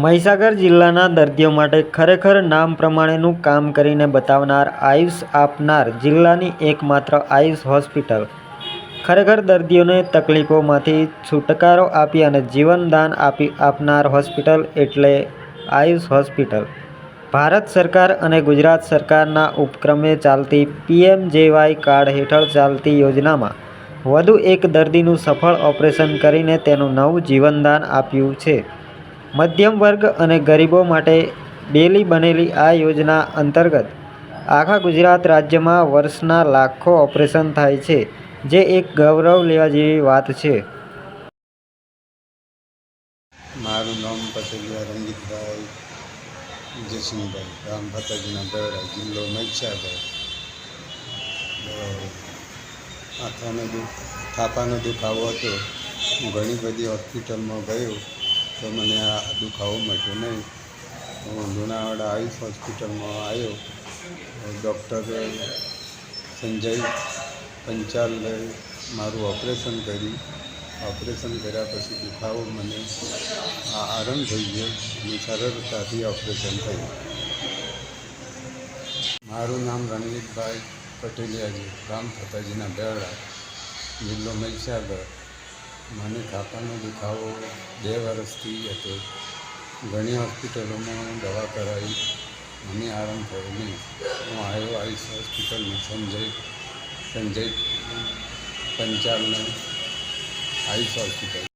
મહીસાગર જિલ્લાના દર્દીઓ માટે ખરેખર નામ પ્રમાણેનું કામ કરીને બતાવનાર આયુષ આપનાર જિલ્લાની એકમાત્ર આયુષ હોસ્પિટલ. ખરેખર દર્દીઓને તકલીફોમાંથી છુટકારો આપી અને જીવનદાન આપી આપનાર હોસ્પિટલ એટલે આયુષ હોસ્પિટલ. ભારત સરકાર અને ગુજરાત સરકારના ઉપક્રમે ચાલતી પીએમજેવાય કાર્ડ હેઠળ ચાલતી યોજનામાં વધુ એક દર્દીનું સફળ ઓપરેશન કરીને તેનું નવું જીવનદાન આપ્યું છે. મધ્યમ વર્ગ અને ગરીબો માટે ડેલી બનેલી આ યોજના અંતર્ગત આખા ગુજરાત રાજ્યમાં વર્ષના લાખો ઓપરેશન થાય છે, જે એક ગૌરવ લેવા જેવી વાત છે. મારું નામ પટેલિયા રંજીતભાઈ જયસિંહભાઈ રામ ફતેજીના બેડા જિલ્લો મહીસાગર. માથાનો દુઃખ થાપાનો દુખાવો હતો. હું ઘણી બધી હોસ્પિટલમાં ગયો. તો મને આ દુખાવો મળ્યો નહીં. હું લુણાવાડા આયુષ હોસ્પિટલમાં આવ્યો. ડૉક્ટર સંજય પંચાલે મારું ઓપરેશન કર્યું. ઓપરેશન કર્યા પછી દુખાવો મને આ આરામ થઈ ગયો. અને સરળતાથી ઓપરેશન થયું. મારું નામ રણજીતભાઈ પટેલિયા ગામ ફતાજીના બેડા જિલ્લો મહીસાગર. મને ખાતાનો દુખાવો બે વર્ષથી હતો. ઘણી હોસ્પિટલોમાં દવા કરાવી. મને આરામ થયો નહીં. હું આવ્યો આયુષ હોસ્પિટલમાં સંજય સંજય પંચાલને આયુષ હોસ્પિટલ.